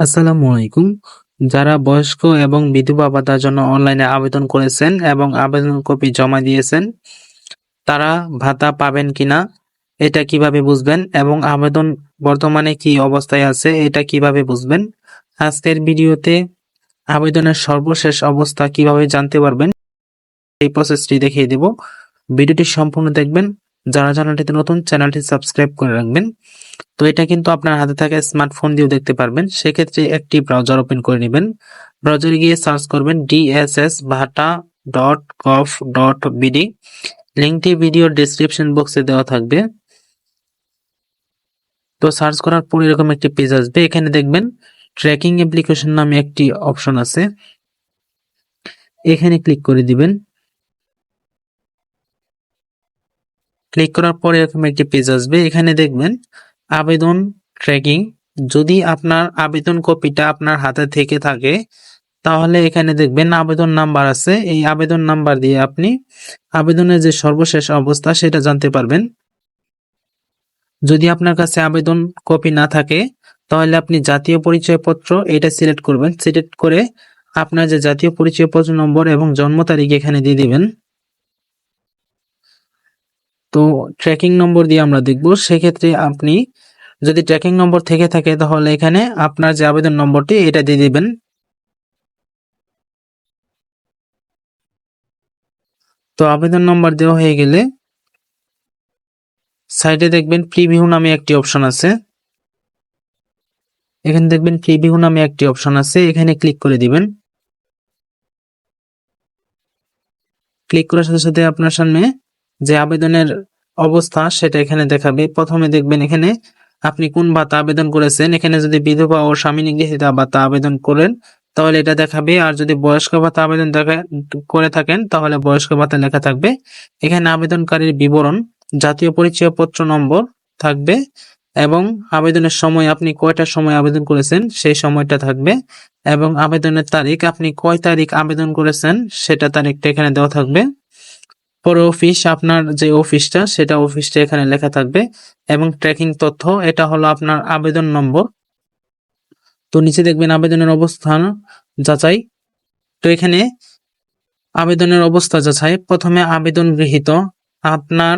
আসসালামু আলাইকুম। যারা বয়স্ক এবং বিধবা ভাতার জন্য অনলাইনে আবেদন করেছেন এবং আবেদন কপি জমা দিয়েছেন, তারা ভাতা পাবেন কিনা এটা কীভাবে বুঝবেন এবং আবেদন বর্তমানে কি অবস্থায় আছে এটা কীভাবে বুঝবেন, আজকের ভিডিওতে আবেদনের সর্বশেষ অবস্থা কীভাবে জানতে পারবেন, এই প্রসেসটি দেখিয়ে দেব। ভিডিওটি সম্পূর্ণ দেখবেন যারা চ্যানেলটিতে নতুন, চ্যানেলটি সাবস্ক্রাইব করে রাখবেন। তো এটা কিন্তু আপনার হাতে থাকা স্মার্টফোন দিয়েও দেখতে পারবেন। সেক্ষেত্রে একটি ব্রাউজার ওপেন করে নেবেন। ব্রাউজারে গিয়ে সার্চ করবেন ডিএসএস ভাটা ডট গভ ডট বিডি লিঙ্কটি ভিডিওর ডিসক্রিপশন বক্সে দেওয়া থাকবে। তো সার্চ করার পর এরকম একটি পেজ আসবে। এখানে দেখবেন ট্র্যাকিং অ্যাপ্লিকেশন নামে একটি অপশন আছে। এখানে ক্লিক করে দিবেন। ক্লিক করার পরে এরকম একটি পেজ আসবে। এখানে দেখবেন আবেদন ট্র্যাকিং যদি আপনার আবেদন কপিটা আপনার হাতে থেকে থাকে, তাহলে এখানে দেখবেন আবেদন নাম্বার আছে। এই আবেদন নাম্বার দিয়ে আপনি আবেদনের যে সর্বশেষ অবস্থা, সেটা জানতে পারবেন। যদি আপনার কাছে আবেদন কপি না থাকে, তাহলে আপনি জাতীয় পরিচয়পত্র এটা সিলেক্ট করবেন। সিলেক্ট করে আপনার যে জাতীয় পরিচয়পত্র নম্বর এবং জন্ম তারিখ এখানে দিয়ে দিবেন। তো ট্র্যাকিং নম্বর দিয়ে আমরা দেখব। সেক্ষেত্রে আপনি যদি ট্র্যাকিং নম্বর থেকে থাকে, তাহলে এখানে আপনার যে আবেদন নম্বরটি, এটা দিয়ে দিবেন। তো আবেদন নম্বর দেওয়া হয়ে গেলে সাইডে দেখবেন প্রিভিউ নামে একটি অপশন আছে। এখানে দেখবেন প্রিভিউ নামে একটি অপশন আছে। এখানে ক্লিক করে দিবেন। ক্লিক করার সাথে সাথে আপনার সামনে যে আবেদনের অবস্থা সেটা এখানে দেখাবে। প্রথমে দেখবেন এখানে আপনি কোন ভাতা আবেদন করেছেন। এখানে যদি বিধবা ও স্বামী নিগৃহীতা ভাতা আবেদন করেন, তাহলে এটা দেখাবে। আর যদি বয়স্ক ভাতা আবেদন দেখা, করে থাকেন, তাহলে বয়স্ক ভাতা লেখা থাকবে। এখানে আবেদনকারীর বিবরণ, জাতীয় পরিচয়পত্র নম্বর থাকবে এবং আবেদনের সময় আপনি কয়টার সময় আবেদন করেছেন, সেই সময়টা থাকবে এবং আবেদনের তারিখ, আপনি কয় তারিখ আবেদন করেছেন, সেটা তারিখটা এখানে দেওয়া থাকবে। পরে অফিস আপনার যে অফিসটা সেটা অফিসটা এখানে লেখা থাকবে এবং ট্র্যাকিং তথ্য, এটা হলো আপনার আবেদন নম্বর। তো নিচে দেখবেন আবেদনের অবস্থান যাচাই। তো এখানে আবেদনের অবস্থা যাচাই। প্রথমে আবেদন গৃহীত। আপনার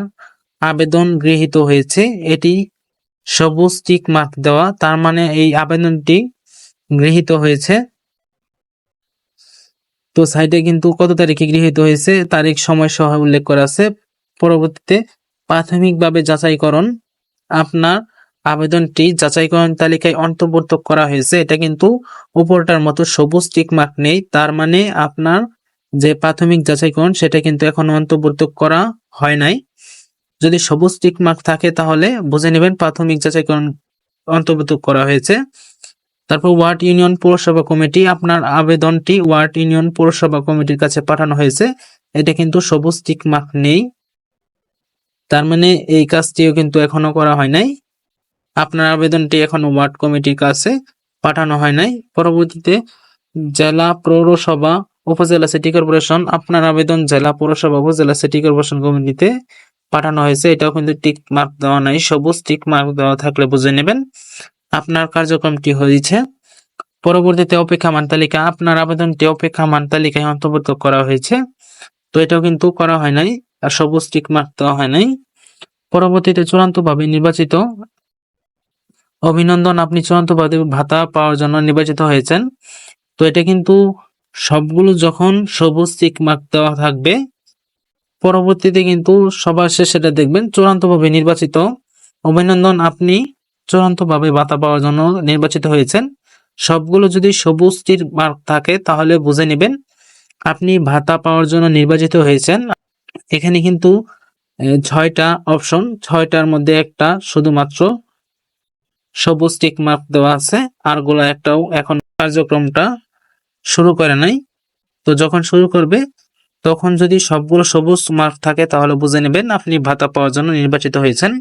আবেদন গৃহীত হয়েছে। এটি সবুজ টিক মার্ক দেওয়া। তার মানে এই আবেদনটি গৃহীত হয়েছে। তো সাইটে কিন্তু কত তারিখে গৃহীত হয়েছে, তারিখ, সময় সহ উল্লেখ করা আছে। পরবর্তীতে প্রাথমিকভাবে যাচাইকরণ, আপনার আবেদনটি যাচাইকরণ তালিকায় অন্তর্ভুক্ত করা হয়েছে। এটা কিন্তু উপরটার মতো সবুজ টিক মার্ক নেই, তার মানে আপনার যে প্রাথমিক যাচাইকরণ, সেটা কিন্তু এখনও অন্তর্ভুক্ত করা হয় নাই। যদি সবুজ টিক মার্ক থাকে তাহলে বুঝে নেবেন প্রাথমিক যাচাইকরণ অন্তর্ভুক্ত করা হয়েছে। তারপর ওয়ার্ড ইউনিয়ন পৌরসভা কমিটি, আপনার আবেদনটি ওয়ার্ড ইউনিয়ন পৌরসভা কমিটির কাছে পাঠানো হয়েছে। এটা কিন্তু সবুজ টিক মার্ক নেই। তার মানে এই কাজটিও কিন্তু এখনও করা হয় নাই। আপনার আবেদনটি এখনও ওয়ার্ড কমিটির কাছে পাঠানো হয় নাই। পরবর্তীতে জেলা পৌরসভা, উপজেলা সিটি কর্পোরেশন, আপনার আবেদন জেলা পৌরসভা, উপজেলা সিটি কর্পোরেশন কমিটিতে পাঠানো হয়েছে। এটাও কিন্তু টিক মার্ক দেওয়া নাই। সবুজ টিক মার্ক দেওয়া থাকলে বুঝে নেবেন। আপনার কার্যক্রমটি হয়েছে। পরবর্তীতে অপেক্ষামান তালিকা, আপনার আবেদনটি অপেক্ষামান তালিকায় অন্তর্ভুক্ত করা হয়েছে। তো এটাও কিন্তু করা হয় নাই, আর সবুজ টিক মার্ক দেওয়া হয় নাই। পরবর্তীতে চূড়ান্তভাবে নির্বাচিত অভিনন্দন, আপনি চূড়ান্তভাবে ভাতা পাওয়ার জন্য নির্বাচিত হয়েছেন। তো এটা কিন্তু সবগুলো যখন সবুজ টিক মার্ক দেওয়া থাকবে, পরবর্তীতে কিন্তু সবার শেষে এটা দেখবেন, চূড়ান্তভাবে নির্বাচিত অভিনন্দন, আপনি চূড়ান্তভাবে ভাতা পাওয়ার জন্য নির্বাচিত হয়েছেন। সবগুলো যদি সবুজ তীর মার্ক থাকে, তাহলে বুঝে নেবেন আপনি ভাতা পাওয়ার জন্য নির্বাচিত হয়েছেন। এখানে কিন্তু ছয়টা অপশন, ছয়টার মধ্যে একটা শুধুমাত্র সবুজ টিক মার্ক দেওয়া আছে আর আরগুলো একটাও এখন কার্যক্রমটা শুরু করে নাই। তো যখন শুরু করবে, তখন যদি সবগুলো সবুজ মার্ক থাকে, তাহলে বুঝে নেবেন আপনি ভাতা পাওয়ার জন্য নির্বাচিত হয়েছেন।